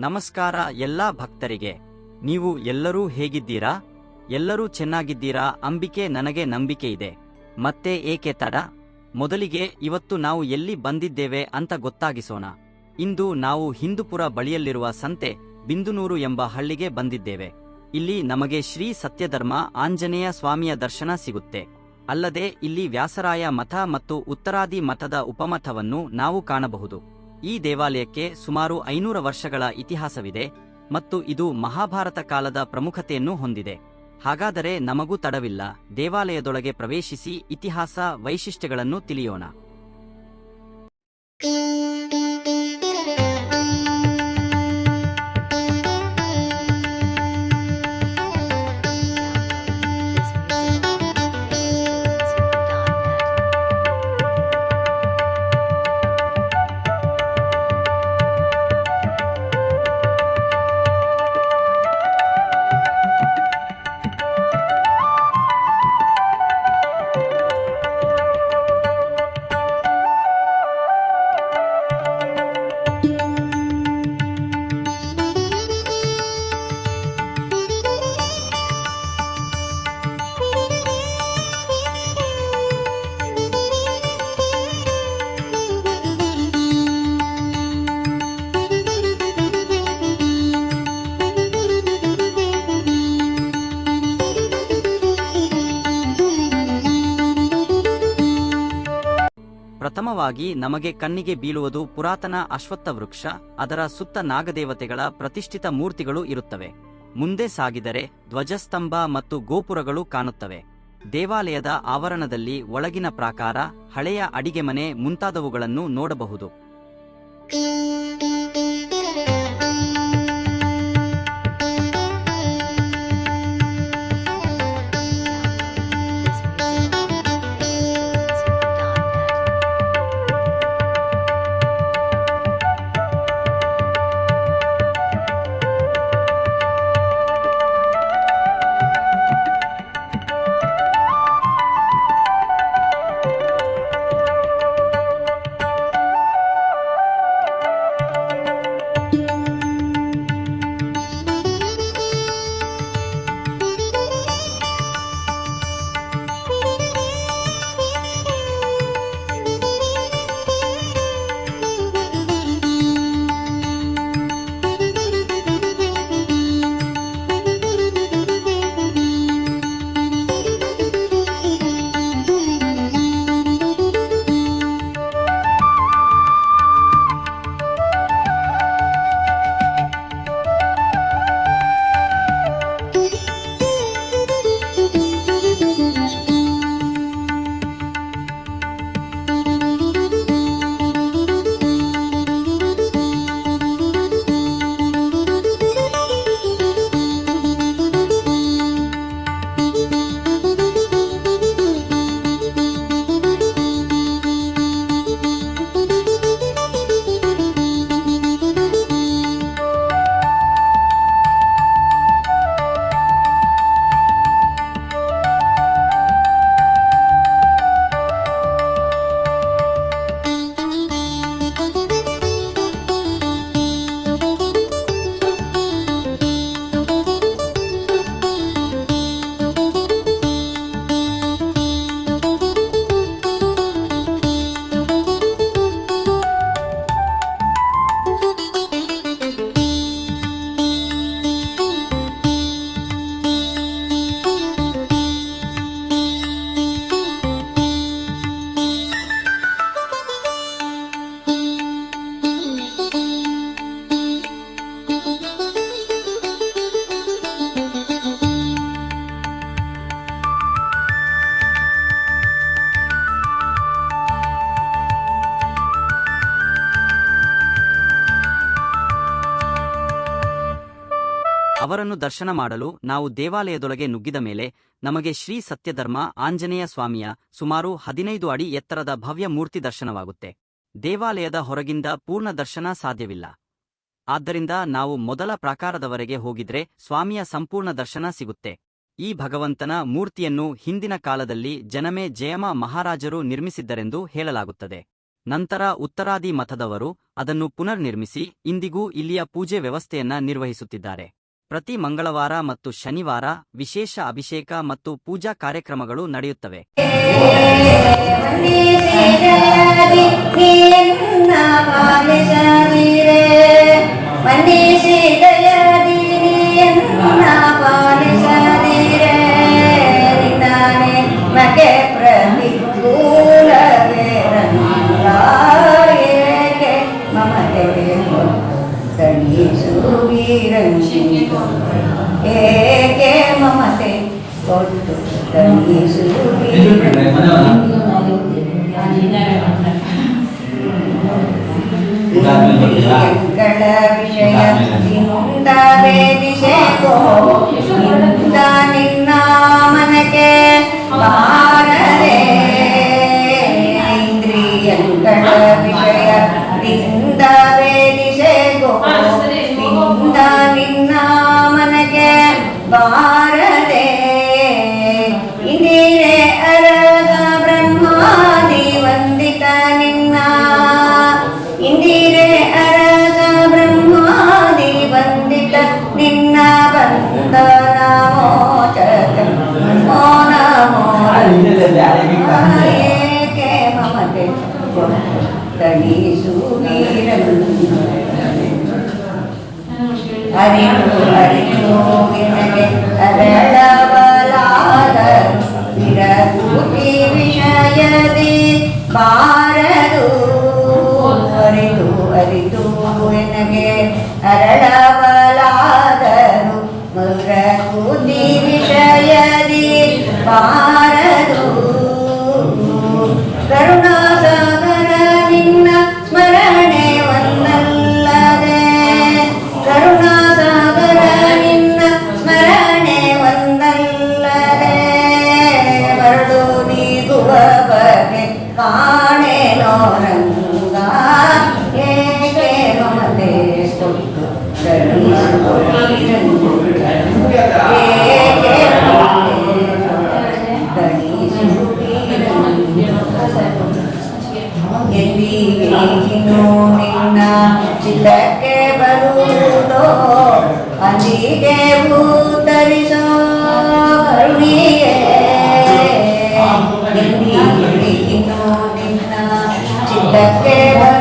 ನಮಸ್ಕಾರ ಎಲ್ಲ ಭಕ್ತರಿಗೆ. ನೀವು ಎಲ್ಲರೂ ಹೇಗಿದ್ದೀರಾ? ಎಲ್ಲರೂ ಚೆನ್ನಾಗಿದ್ದೀರಾ? ಅಂಬಿಕೆ ನನಗೆ ನಂಬಿಕೆ ಇದೆ. ಮತ್ತೆ ಏಕೆ ತಡ? ಮೊದಲಿಗೆ ಇವತ್ತು ನಾವು ಎಲ್ಲಿ ಬಂದಿದ್ದೇವೆ ಅಂತ ಗೊತ್ತಾಗಿಸೋಣ. ಇಂದು ನಾವು ಹಿಂದೂಪುರ ಬಳಿಯಲ್ಲಿರುವ ಸಂತೆ ಬಿಂದುನೂರು ಎಂಬ ಹಳ್ಳಿಗೆ ಬಂದಿದ್ದೇವೆ. ಇಲ್ಲಿ ನಮಗೆ ಶ್ರೀ ಸತ್ಯಧರ್ಮ ಆಂಜನೇಯ ಸ್ವಾಮಿಯ ದರ್ಶನ ಸಿಗುತ್ತೆ. ಅಲ್ಲದೆ ಇಲ್ಲಿ ವ್ಯಾಸರಾಯ ಮಠ ಮತ್ತು ಉತ್ತರಾದಿ ಮಠದ ಉಪಮಠವನ್ನು ನಾವು ಕಾಣಬಹುದು. ಈ ದೇವಾಲಯಕ್ಕೆ ಸುಮಾರು ಐನೂರ ವರ್ಷಗಳ ಇತಿಹಾಸವಿದೆ ಮತ್ತು ಇದು ಮಹಾಭಾರತ ಕಾಲದ ಪ್ರಮುಖತೆಯನ್ನು ಹೊಂದಿದೆ. ಹಾಗಾದರೆ ನಮಗೂ ತಡವಿಲ್ಲ ದೇವಾಲಯದೊಳಗೆ ಪ್ರವೇಶಿಸಿ ಇತಿಹಾಸ ವೈಶಿಷ್ಟ್ಯಗಳನ್ನು ತಿಳಿಯೋಣ. ಪ್ರಥಮವಾಗಿ ನಮಗೆ ಕಣ್ಣಿಗೆ ಬೀಳುವುದು ಪುರಾತನ ಅಶ್ವತ್ಥ ವೃಕ್ಷ ಅದರ ಸುತ್ತ ನಾಗದೇವತೆಗಳ ಪ್ರತಿಷ್ಠಿತ ಮೂರ್ತಿಗಳು ಇರುತ್ತವೆ. ಮುಂದೆ ಸಾಗಿದರೆ ಧ್ವಜಸ್ತಂಭ ಮತ್ತು ಗೋಪುರಗಳು ಕಾಣುತ್ತವೆ. ದೇವಾಲಯದ ಆವರಣದಲ್ಲಿ ಒಳಗಿನ ಪ್ರಾಕಾರ, ಹಳೆಯ ಅಡಿಗೆ ಮನೆ ಮುಂತಾದವುಗಳನ್ನು ನೋಡಬಹುದು. ಅವರನ್ನು ದರ್ಶನ ಮಾಡಲು ನಾವು ದೇವಾಲಯದೊಳಗೆ ನುಗ್ಗಿದ ಮೇಲೆ ನಮಗೆ ಶ್ರೀ ಸತ್ಯಧರ್ಮ ಆಂಜನೇಯ ಸ್ವಾಮಿಯ ಸುಮಾರು ಹದಿನೈದು ಅಡಿ ಎತ್ತರದ ಭವ್ಯ ಮೂರ್ತಿ ದರ್ಶನವಾಗುತ್ತೆ. ದೇವಾಲಯದ ಹೊರಗಿಂದ ಪೂರ್ಣ ದರ್ಶನ ಸಾಧ್ಯವಿಲ್ಲ. ಆದ್ದರಿಂದ ನಾವು ಮೊದಲ ಪ್ರಾಕಾರದವರೆಗೆ ಹೋಗಿದ್ರೆ ಸ್ವಾಮಿಯ ಸಂಪೂರ್ಣ ದರ್ಶನ ಸಿಗುತ್ತೆ. ಈ ಭಗವಂತನ ಮೂರ್ತಿಯನ್ನು ಹಿಂದಿನ ಕಾಲದಲ್ಲಿ ಜನಮೇ ಜಯಮ ಮಹಾರಾಜರು ನಿರ್ಮಿಸಿದ್ದರೆಂದು ಹೇಳಲಾಗುತ್ತದೆ. ನಂತರ ಉತ್ತರಾದಿ ಮಠದವರು ಅದನ್ನು ಪುನರ್ನಿರ್ಮಿಸಿ ಇಂದಿಗೂ ಇಲ್ಲಿಯ ಪೂಜೆ ವ್ಯವಸ್ಥೆಯನ್ನ ನಿರ್ವಹಿಸುತ್ತಿದ್ದಾರೆ. ಪ್ರತಿ ಮಂಗಳವಾರ ಮತ್ತು ಶನಿವಾರ ವಿಶೇಷ ಅಭಿಷೇಕ ಮತ್ತು ಪೂಜಾ ಕಾರ್ಯಕ್ರಮಗಳು ನಡೆಯುತ್ತವೆ. ದಯಾದೀನಿಯನ್ನ ಪಾಲಿಸದಿರೆ ನಿನ್ನಾನೆ ಮಗೆ ಪ್ರತಿಕೂಲವೇ ರಂಗಾಯೇಕೆ ಮಮತೆ ತಣಿಸು ವೀರಂಗಿ ಏಕೆ ಮಮತೆ ಕೊಟ್ಟು ತಣಿಸು ಗಳ ವಿಷಯ ನಿಂದ ವೇದಿಸೆಗೋ ನಿಂದ ನಿನ್ನ ಮನಕ್ಕೆ ವಿಷಯದಿ ಬಾರದು. ಅರಿತು ಅರಿತು ನಿನಗೆ ಅರಳವಲಾದರು ಮುರಕೂತಿ ವಿಷಯದಿ ಬಾರದು. ಕರುಣಾಸಾಗರ ಎಲ್ಲಿಗೇನು ನಿನ್ನ ಚಿತ್ತಕ್ಕೆ ಬರುವುದೋ ಅಲ್ಲಿಗೆ ಭೂತರಿಸೋ ಕರುಣಿಯೇ ಎಲ್ಲಿಗೇನು ನಿನ್ನ ಚಿತ್ತಕ್ಕೆ ಬರುವುದೋ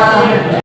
Amen.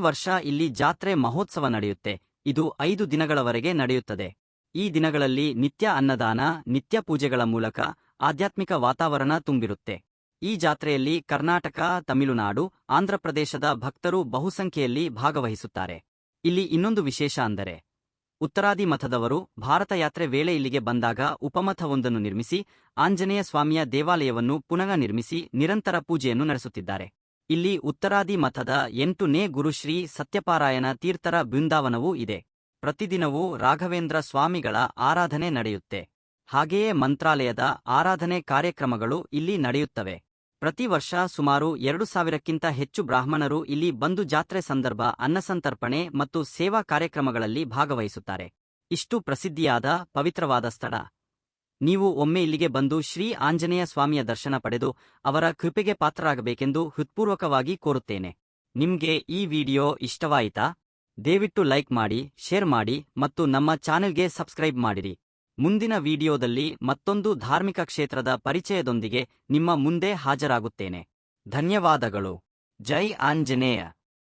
ವರ್ಷ ಇಲ್ಲಿ ಜಾತ್ರೆ ಮಹೋತ್ಸವ ನಡೆಯುತ್ತೆ. ಇದು ಐದು ದಿನಗಳವರೆಗೆ ನಡೆಯುತ್ತದೆ. ಈ ದಿನಗಳಲ್ಲಿ ನಿತ್ಯ ಅನ್ನದಾನ, ನಿತ್ಯ ಪೂಜೆಗಳ ಮೂಲಕ ಆಧ್ಯಾತ್ಮಿಕ ವಾತಾವರಣ ತುಂಬಿರುತ್ತೆ. ಈ ಜಾತ್ರೆಯಲ್ಲಿ ಕರ್ನಾಟಕ, ತಮಿಳುನಾಡು ಆಂಧ್ರಪ್ರದೇಶದ ಭಕ್ತರು ಬಹುಸಂಖ್ಯೆಯಲ್ಲಿ ಭಾಗವಹಿಸುತ್ತಾರೆ. ಇಲ್ಲಿ ಇನ್ನೊಂದು ವಿಶೇಷ ಅಂದರೆ, ಉತ್ತರಾದಿ ಮಠದವರು ಭಾರತ ಯಾತ್ರೆ ವೇಳೆ ಇಲ್ಲಿಗೆ ಬಂದಾಗ ಉಪಮಠವೊಂದನ್ನು ನಿರ್ಮಿಸಿ, ಆಂಜನೇಯ ಸ್ವಾಮಿಯ ದೇವಾಲಯವನ್ನು ಪುನಃ ನಿರ್ಮಿಸಿ ನಿರಂತರ ಪೂಜೆಯನ್ನು ನಡೆಸುತ್ತಿದ್ದಾರೆ. ಇಲ್ಲಿ ಉತ್ತರಾದಿ ಮಠದ ಎಂಟುನೇ ಗುರುಶ್ರೀ ಸತ್ಯಪಾರಾಯಣ ತೀರ್ಥರ ಬೃಂದಾವನವೂ ಇದೆ. ಪ್ರತಿದಿನವೂ ರಾಘವೇಂದ್ರ ಸ್ವಾಮಿಗಳ ಆರಾಧನೆ ನಡೆಯುತ್ತೆ. ಹಾಗೆಯೇ ಮಂತ್ರಾಲಯದ ಆರಾಧನೆ ಕಾರ್ಯಕ್ರಮಗಳು ಇಲ್ಲಿ ನಡೆಯುತ್ತವೆ. ಪ್ರತಿ ವರ್ಷ ಸುಮಾರು ಎರಡು ಸಾವಿರಕ್ಕಿಂತ ಹೆಚ್ಚು ಬ್ರಾಹ್ಮಣರು ಇಲ್ಲಿ ಬಂದು ಜಾತ್ರೆ ಸಂದರ್ಭ ಅನ್ನಸಂತರ್ಪಣೆ ಮತ್ತು ಸೇವಾ ಕಾರ್ಯಕ್ರಮಗಳಲ್ಲಿ ಭಾಗವಹಿಸುತ್ತಾರೆ. ಇಷ್ಟು ಪ್ರಸಿದ್ಧಿಯಾದ ಪವಿತ್ರವಾದ ಸ್ಥಳ. ನೀವು ಒಮ್ಮೆ ಇಲ್ಲಿಗೆ ಬಂದು ಶ್ರೀ ಆಂಜನೇಯ ಸ್ವಾಮಿಯ ದರ್ಶನ ಪಡೆದು ಅವರ ಕೃಪೆಗೆ ಪಾತ್ರರಾಗಬೇಕೆಂದು ಹೃತ್ಪೂರ್ವಕವಾಗಿ ಕೋರುತ್ತೇನೆ. ನಿಮ್ಗೆ ಈ ವಿಡಿಯೋ ಇಷ್ಟವಾಯಿತಾ? ದಯವಿಟ್ಟು ಲೈಕ್ ಮಾಡಿ, ಶೇರ್ ಮಾಡಿ ಮತ್ತು ನಮ್ಮ ಚಾನೆಲ್ಗೆ ಸಬ್ಸ್ಕ್ರೈಬ್ ಮಾಡಿರಿ. ಮುಂದಿನ ವಿಡಿಯೋದಲ್ಲಿ ಮತ್ತೊಂದು ಧಾರ್ಮಿಕ ಕ್ಷೇತ್ರದ ಪರಿಚಯದೊಂದಿಗೆ ನಿಮ್ಮ ಮುಂದೆ ಹಾಜರಾಗುತ್ತೇನೆ. ಧನ್ಯವಾದಗಳು. ಜೈ ಆಂಜನೇಯ.